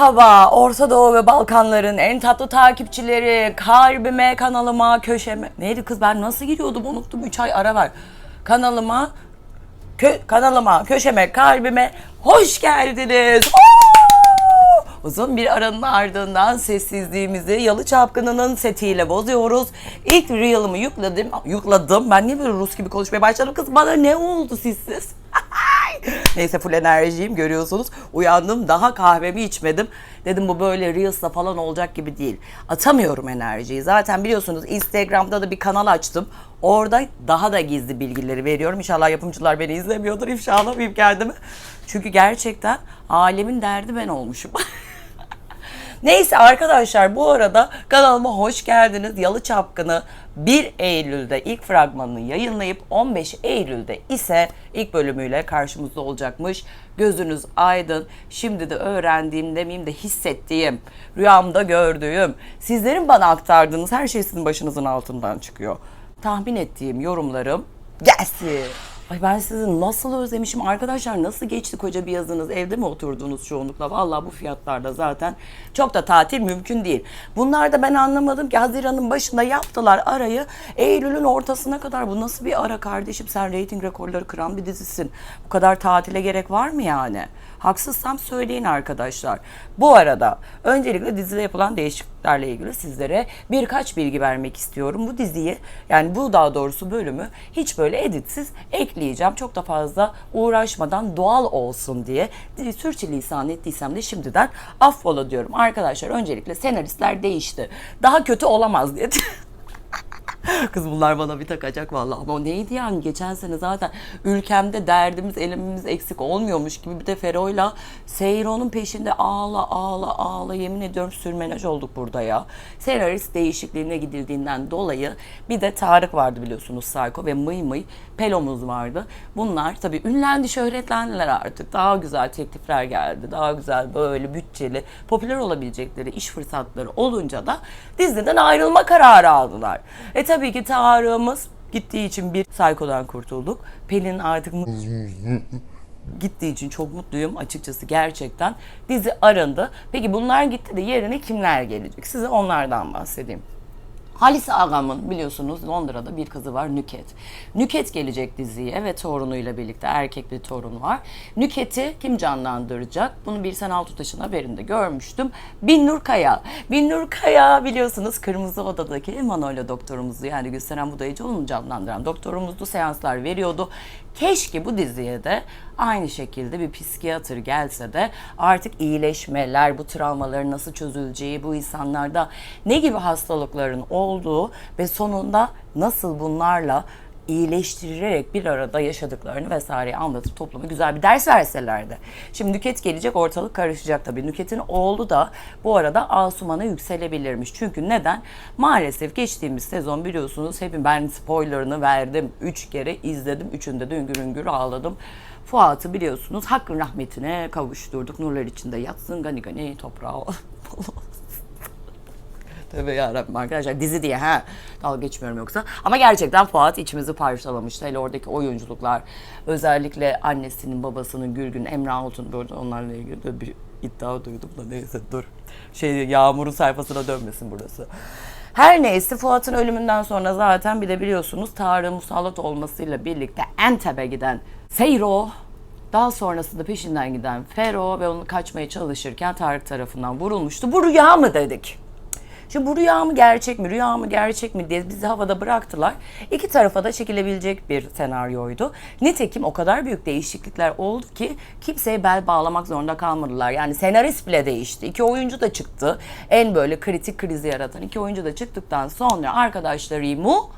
Merhaba Orta Doğu ve Balkanların en tatlı takipçileri kalbime kanalıma köşeme neydi kız ben nasıl giriyordum unuttum 3 ay ara ver kanalıma kö, kanalıma köşeme kalbime hoş geldiniz Oo! Uzun bir aranın ardından sessizliğimizi Yalı Çapkını'nın setiyle bozuyoruz. İlk reel'ımı yükledim. Yükledim. Ben niye böyle Rus gibi konuşmaya başladım kız? Bana ne oldu sizsiz? Neyse full enerjiyim görüyorsunuz. Uyandım daha kahvemi içmedim. Dedim bu böyle Reels'la falan olacak gibi değil. Atamıyorum enerjiyi. Zaten biliyorsunuz Instagram'da da bir kanal açtım. Orada daha da gizli bilgileri veriyorum. İnşallah yapımcılar beni izlemiyordur. İfşa alamayayım kendimi. Çünkü gerçekten alemin derdi ben olmuşum. Neyse arkadaşlar bu arada kanalıma hoş geldiniz. Yalı Çapkını 1 Eylül'de ilk fragmanını yayınlayıp 15 Eylül'de ise ilk bölümüyle karşımızda olacakmış. Gözünüz aydın. Şimdi de öğrendiğim demeyeyim de hissettiğim, rüyamda gördüğüm, sizlerin bana aktardığınız her şey sizin başınızın altından çıkıyor. Tahmin ettiğim yorumlarım gelsin. Ay ben sizi nasıl özlemişim arkadaşlar nasıl geçti koca bir yazınız evde mi oturdunuz çoğunlukla vallahi bu fiyatlarda zaten çok da tatil mümkün değil. Bunlar da ben anlamadım ki Haziran'ın başında yaptılar arayı Eylül'ün ortasına kadar bu nasıl bir ara kardeşim sen reyting rekorları kıran bir dizisin bu kadar tatile gerek var mı yani? Haksızsam söyleyin arkadaşlar. Bu arada öncelikle dizide yapılan değişikliklerle ilgili sizlere birkaç bilgi vermek istiyorum. Bu diziyi yani bu daha doğrusu bölümü hiç böyle editsiz ekleyeceğim. Çok da fazla uğraşmadan doğal olsun diye sürçülisan ettiysem de şimdiden affola diyorum. Arkadaşlar öncelikle senaristler değişti. Daha kötü olamaz diye. Kız bunlar bana bir takacak vallahi ama o neydi yani geçen sene zaten ülkemde derdimiz elimimiz eksik olmuyormuş gibi bir de Fero'yla Seyro'nun peşinde ağla ağla ağla yemin ediyorum sürmenaj olduk burada ya. Senarist değişikliğine gidildiğinden dolayı bir de Tarık vardı biliyorsunuz Sayko ve Mıy Mıy Pelomuz vardı. Bunlar tabii ünlendi şöhretlendiler artık daha güzel teklifler geldi daha güzel böyle bütçeli popüler olabilecekleri iş fırsatları olunca da diziden ayrılma kararı aldılar. E tabii ki Tarık'ımız gittiği için bir Sayko'dan kurtulduk. Pelin artık gittiği için çok mutluyum açıkçası gerçekten. Dizi arındı. Peki bunlar gitti de yerine kimler gelecek? Size onlardan bahsedeyim. Halis Ağam'ın biliyorsunuz Londra'da bir kızı var Nüket. Nüket gelecek diziye ve torunuyla birlikte erkek bir torun var. Nüket'i kim canlandıracak? Bunu bir sen Altutaş'ın haberinde görmüştüm. Binnur Kaya. Binnur Kaya biliyorsunuz Kırmızı Oda'daki Manolya doktorumuzu yani Gülseren Budayıcıoğlu'nu canlandıran doktorumuzdu. Seanslar veriyordu. Keşke bu diziye de aynı şekilde bir psikiyatr gelse de artık iyileşmeler, bu travmaların nasıl çözüleceği, bu insanlarda ne gibi hastalıkların olduğu ve sonunda nasıl bunlarla iyileştirerek bir arada yaşadıklarını vesaire anlatıp topluma güzel bir ders verselerdi. Şimdi Nüket gelecek ortalık karışacak tabii. Nüket'in oğlu da bu arada Asuman'a yükselebilirmiş. Çünkü neden? Maalesef geçtiğimiz sezon biliyorsunuz hepim ben spoilerını verdim. Üç kere izledim. Üçünde de üngür üngür ağladım. Fuat'ı biliyorsunuz hakkın rahmetine kavuşturduk. Nurlar içinde yatsın gani gani toprağı. Tövbe yarabbim arkadaşlar dizi diye ha dalga geçmiyorum yoksa. Ama gerçekten Fuat içimizi parçalamıştı. Hele oradaki oyunculuklar özellikle annesinin babasının Gürgün Emre Altun böyle onlarla ilgili de bir iddia duydum da neyse dur. Şey Yağmur'un sayfasına dönmesin burası. Her neyse Fuat'ın ölümünden sonra zaten bir de biliyorsunuz Tarık'ın musallat olmasıyla birlikte Enteb'e giden Seyro daha sonrasında peşinden giden Fero ve onu kaçmaya çalışırken Tarık tarafından vurulmuştu. Bu rüya mı dedik? Şimdi bu rüya mı gerçek mi, rüya mı gerçek mi diye bizi havada bıraktılar. İki tarafa da çekilebilecek bir senaryoydu. Nitekim o kadar büyük değişiklikler oldu ki kimseye bel bağlamak zorunda kalmadılar. Yani senarist bile değişti. İki oyuncu da çıktı. En böyle kritik krizi yaratan iki oyuncu da çıktıktan sonra arkadaşları mu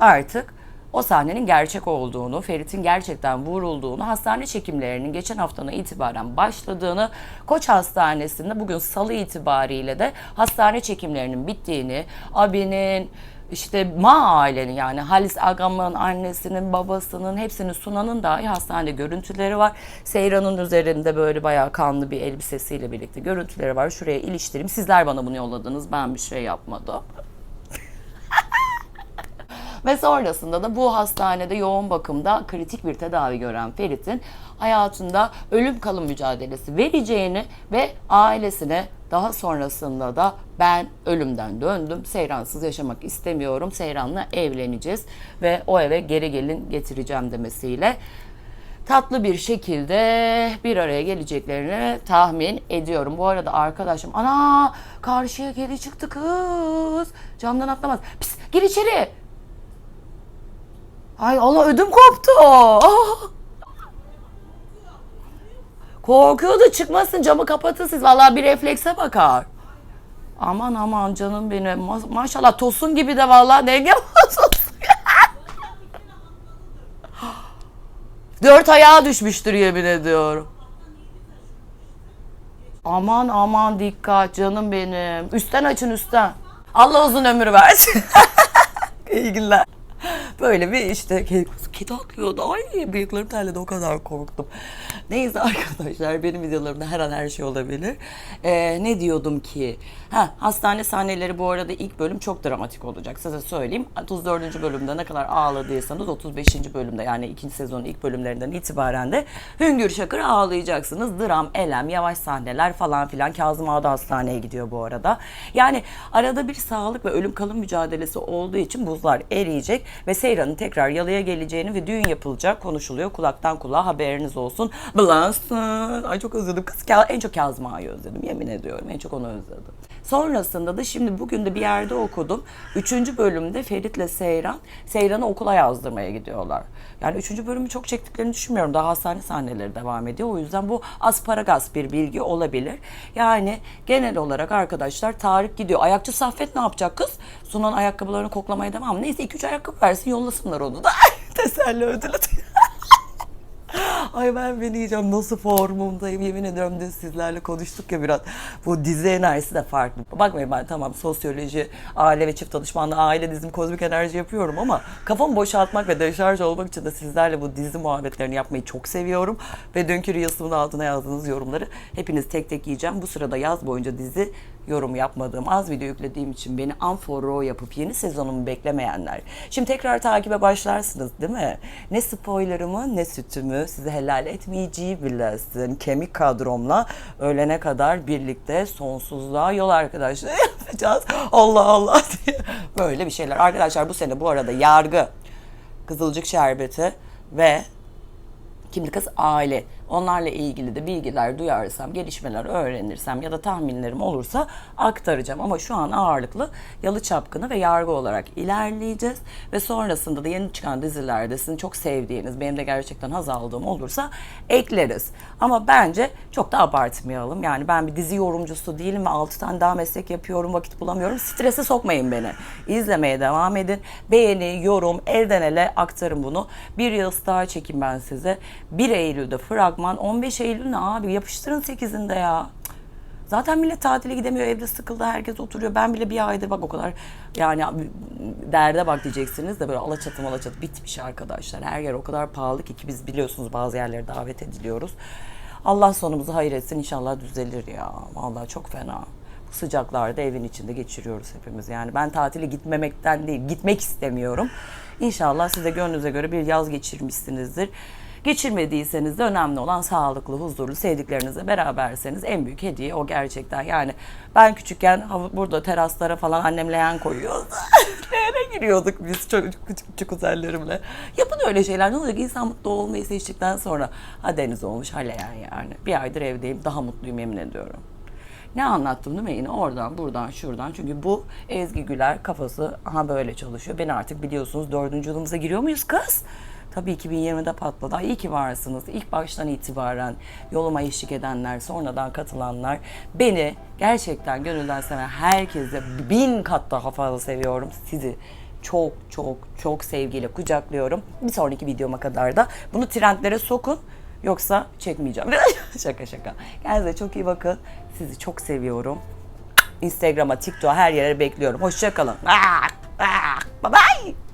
artık o sahnenin gerçek olduğunu, Ferit'in gerçekten vurulduğunu, hastane çekimlerinin geçen haftadan itibaren başladığını, Koç Hastanesi'nde bugün salı itibariyle de hastane çekimlerinin bittiğini, abinin, işte Ma ailenin yani Halis Agam'ın annesinin, babasının hepsinin Sunan'ın dahi hastanede görüntüleri var. Seyran'ın üzerinde böyle bayağı kanlı bir elbisesiyle birlikte görüntüleri var. Şuraya iliştireyim. Sizler bana bunu yolladınız. Ben bir şey yapmadım. Ve sonrasında da bu hastanede yoğun bakımda kritik bir tedavi gören Ferit'in hayatında ölüm kalım mücadelesi vereceğini ve ailesine daha sonrasında da ben ölümden döndüm. Seyransız yaşamak istemiyorum. Seyran'la evleneceğiz ve o eve geri gelin getireceğim demesiyle tatlı bir şekilde bir araya geleceklerini tahmin ediyorum. Bu arada arkadaşım ana karşıya kedi çıktı kız. Camdan atlamaz. Pis gir içeri. Ay Allah ödüm koptu. Ah! Korkuyordu çıkmasın camı kapatın siz. Vallahi bir reflekse bakar. Aman aman canım benim. Ma- maşallah tosun gibi de vallahi denge bozulsun. Dört ayağa düşmüştür yemin ediyorum. Aman aman dikkat canım benim. Üstten açın üstten. Allah uzun ömür versin. İyi günler. Böyle bir işte kedi, kedi akıyordu. Ay bıyıklarım terledi o kadar korktum. Neyse arkadaşlar benim videolarımda her an her şey olabilir. Ee, ne diyordum ki? Ha, hastane sahneleri bu arada ilk bölüm çok dramatik olacak. Size söyleyeyim. 34. bölümde ne kadar ağladıysanız 35. bölümde yani ikinci sezonun ilk bölümlerinden itibaren de hüngür şakır ağlayacaksınız. Dram, elem, yavaş sahneler falan filan. Kazım Ağa da hastaneye gidiyor bu arada. Yani arada bir sağlık ve ölüm kalım mücadelesi olduğu için buzlar eriyecek ve Seyran'ın tekrar yalıya geleceğini ve düğün yapılacak konuşuluyor. Kulaktan kulağa haberiniz olsun. Blansın. Ay çok özledim. Kız en çok Kazım Ağa'yı özledim. Yemin ediyorum. En çok onu özledim. Sonrasında da şimdi bugün de bir yerde okudum. Üçüncü bölümde Ferit'le Seyran, Seyran'ı okula yazdırmaya gidiyorlar. Yani üçüncü bölümü çok çektiklerini düşünmüyorum. Daha hastane sahneleri devam ediyor. O yüzden bu asparagas bir bilgi olabilir. Yani genel olarak arkadaşlar Tarık gidiyor. Ayakçı Saffet ne yapacak kız? Sunan ayakkabılarını koklamaya devam. Neyse iki üç ayakkabı versin yollasınlar onu da. Teselli ödülü. Ay ben beni yiyeceğim nasıl formumdayım yemin ediyorum dün sizlerle konuştuk ya biraz bu dizi enerjisi de farklı. Bakmayın ben tamam sosyoloji, aile ve çift danışmanlığı, aile dizim, kozmik enerji yapıyorum ama kafamı boşaltmak ve deşarj olmak için de sizlerle bu dizi muhabbetlerini yapmayı çok seviyorum. Ve dünkü Reels'ımın altına yazdığınız yorumları hepiniz tek tek yiyeceğim. Bu sırada yaz boyunca dizi yorum yapmadığım, az video yüklediğim için beni unfollow yapıp yeni sezonumu beklemeyenler. Şimdi tekrar takibe başlarsınız değil mi? Ne spoilerımı ne sütümü size helal etmeyeceği bilesin. Kemik kadromla ölene kadar birlikte sonsuzluğa yol arkadaşlar yapacağız. Allah Allah diye. Böyle bir şeyler. Arkadaşlar bu sene bu arada yargı, Kızılcık Şerbeti ve Kimli kız aile. Onlarla ilgili de bilgiler duyarsam, gelişmeler öğrenirsem ya da tahminlerim olursa aktaracağım. Ama şu an ağırlıklı Yalı Çapkını ve Yargı olarak ilerleyeceğiz. Ve sonrasında da yeni çıkan dizilerde sizin çok sevdiğiniz, benim de gerçekten haz aldığım olursa ekleriz. Ama bence çok da abartmayalım. Yani ben bir dizi yorumcusu değilim ve 6 tane daha meslek yapıyorum, vakit bulamıyorum. Strese sokmayın beni. İzlemeye devam edin. Beğeni, yorum, elden ele aktarın bunu. Bir yıl daha çekin ben size. 1 Eylül'de fragman, 15 Eylül ne abi? Yapıştırın 8'inde ya. Zaten millet tatile gidemiyor, evde sıkıldı, herkes oturuyor. Ben bile bir aydır bak o kadar yani derde bak diyeceksiniz de böyle alaçatı malaçatı bitmiş arkadaşlar. Her yer o kadar pahalı ki ki biz biliyorsunuz bazı yerlere davet ediliyoruz. Allah sonumuzu hayır etsin inşallah düzelir ya. Vallahi çok fena. Bu sıcaklarda evin içinde geçiriyoruz hepimiz. Yani ben tatile gitmemekten değil, gitmek istemiyorum. İnşallah siz de gönlünüze göre bir yaz geçirmişsinizdir. Geçirmediyseniz de önemli olan sağlıklı, huzurlu, sevdiklerinizle beraberseniz en büyük hediye o gerçekten. Yani ben küçükken burada teraslara falan annem leğen koyuyordu. Leğene giriyorduk biz çocuk küçük küçük kuzenlerimle. Yapın öyle şeyler. Ne olacak? İnsan mutlu olmayı seçtikten sonra ha deniz olmuş ha leğen yani. Bir aydır evdeyim. Daha mutluyum yemin ediyorum. Ne anlattım değil mi? Yine oradan, buradan, şuradan. Çünkü bu Ezgi Güler kafası aha böyle çalışıyor. Ben artık biliyorsunuz dördüncü yılımıza giriyor muyuz kız? Tabii 2020'de patladı. Ay iyi ki varsınız. İlk baştan itibaren yoluma eşlik edenler, sonradan katılanlar. Beni gerçekten gönülden seven herkese bin kat daha fazla seviyorum. Sizi çok çok çok sevgiyle kucaklıyorum. Bir sonraki videoma kadar da bunu trendlere sokun. Yoksa çekmeyeceğim. şaka şaka. Kendinize çok iyi bakın. Sizi çok seviyorum. Instagram'a, TikTok'a her yere bekliyorum. Hoşçakalın. Bye bye.